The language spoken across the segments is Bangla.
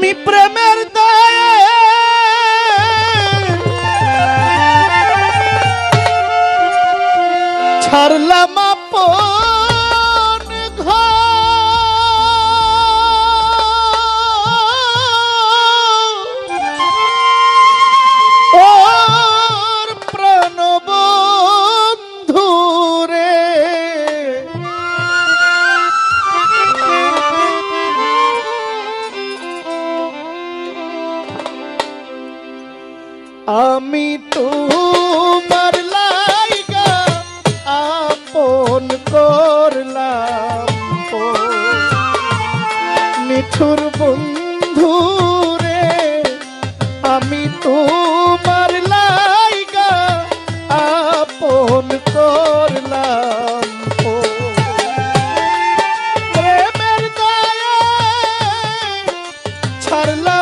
আমি প্রেমের দায়ে। ছাড়লাম আপন Start in love.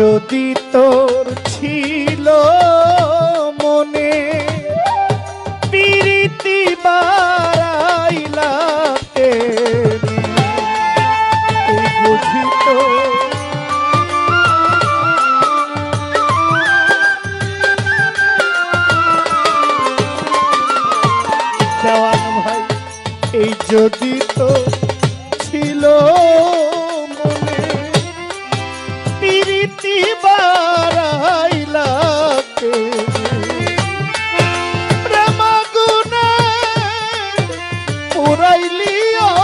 যদি তোর ছিল মনে পিরিতি বারাইলাতে বুঝিত। দেওয়ান ভাই এই যদি তোর উড়াইলিও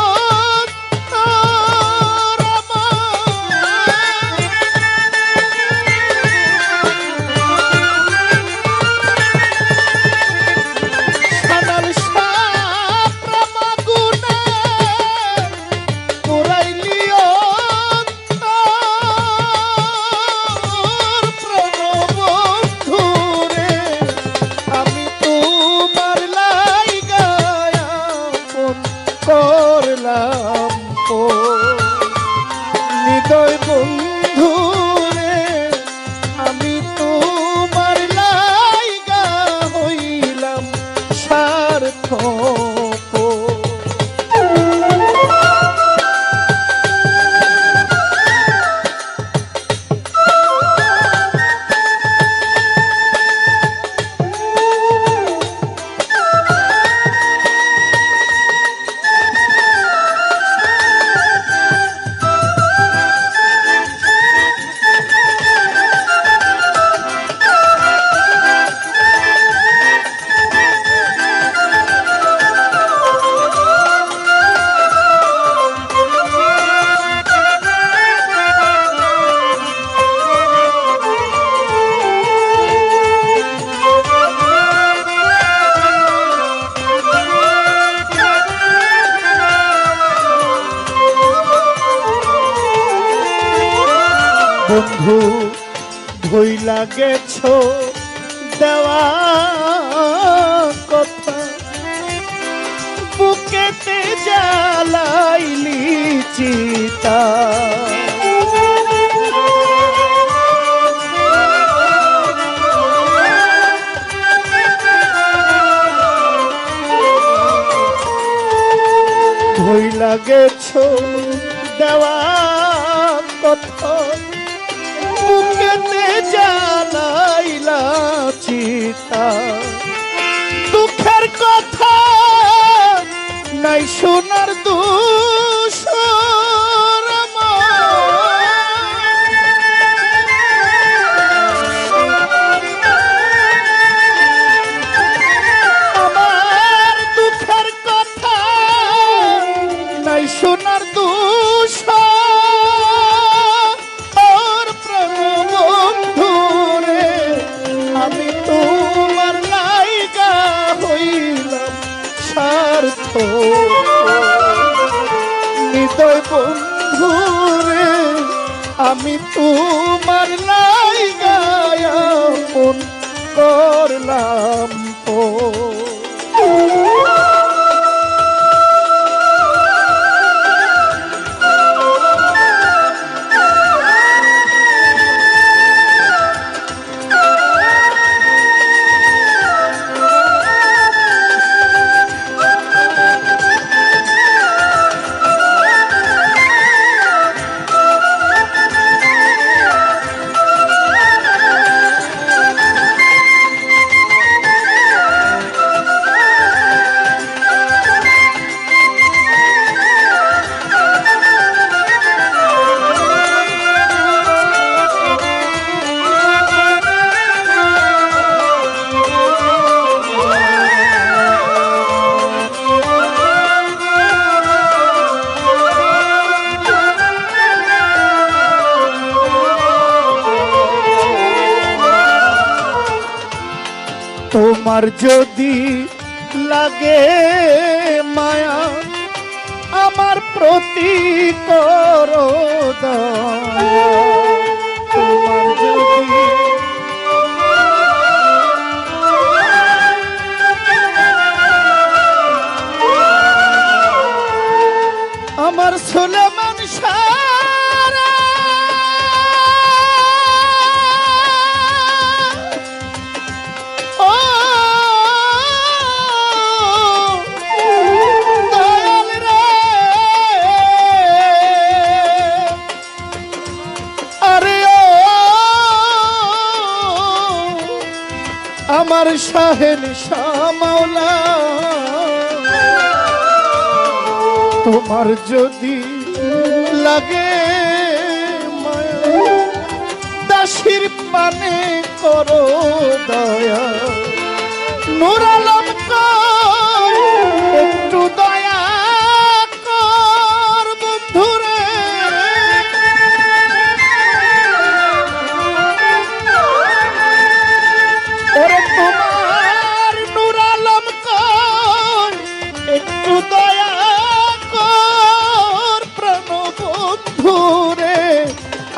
বন্ধু ভইলা লাগেছ দেওয়া কথা। বুকেতে জ্বালাইলি চিতা। ভই লাগেছ দেওয়া কথা। জ্বালাইলা চিতা। দুঃখের কথা নাই শোনার দোষ হৃদয় বন্ধু রে আমি তোমার নাই আপন করলাম ও তোমার যদি লাগে মায়া আমার প্রতি করো তোমার যদি আমার সুলেমান আমার শাহেন শামাওলা তোমার যদি লাগে দাসির পানে করো দয়া।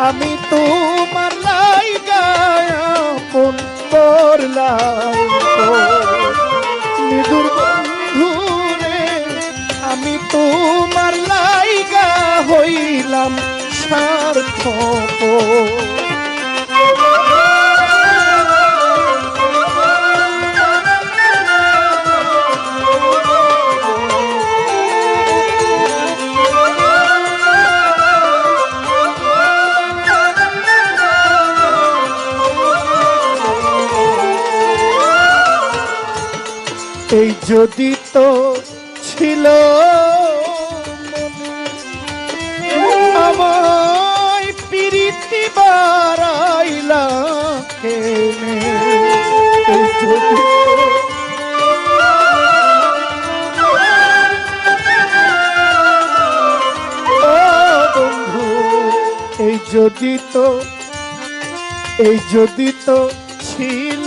আমি তোমার লাই গায়াপন মৃদুর বন্ধুরে আমি তোমার লাইগা হইলাম সার্থক। যদি তো ছিল। আমায় পিরিতি বারাইলা এই যদি তো। এই যদি তো ছিল।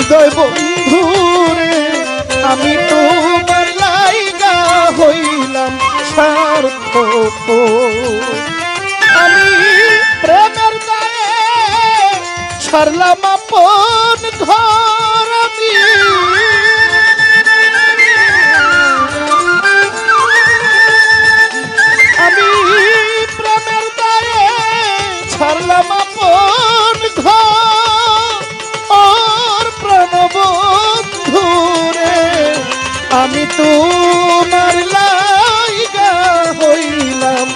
হৃদয় বন্ধু রে আমি তোমার লাইগা হইলাম সার্থক আমি প্রেমের গায়ে ছাড়লাম আপন ঘর আমি। আমি প্রেমের গায়ে ছাড়লাম আপন ঘর। তোমার লাইগা হইলাম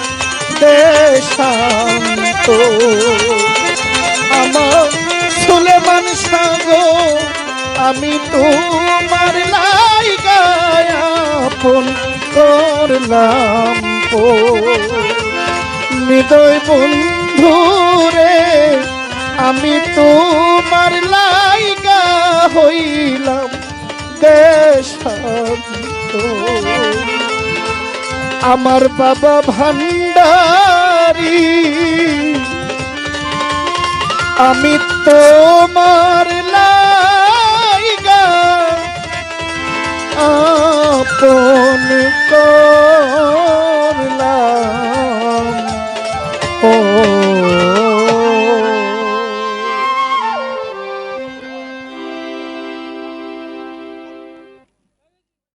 দেশান্ত আমার সুলেমান সাগো আমি তোমার লাইগায়াপন করলাম পো হৃদয় বন্ধু রে, আমি তোমার লাইগা হইলাম দেশান্ত আমার বাবা ভান্ডারি। আমি তো মার আপন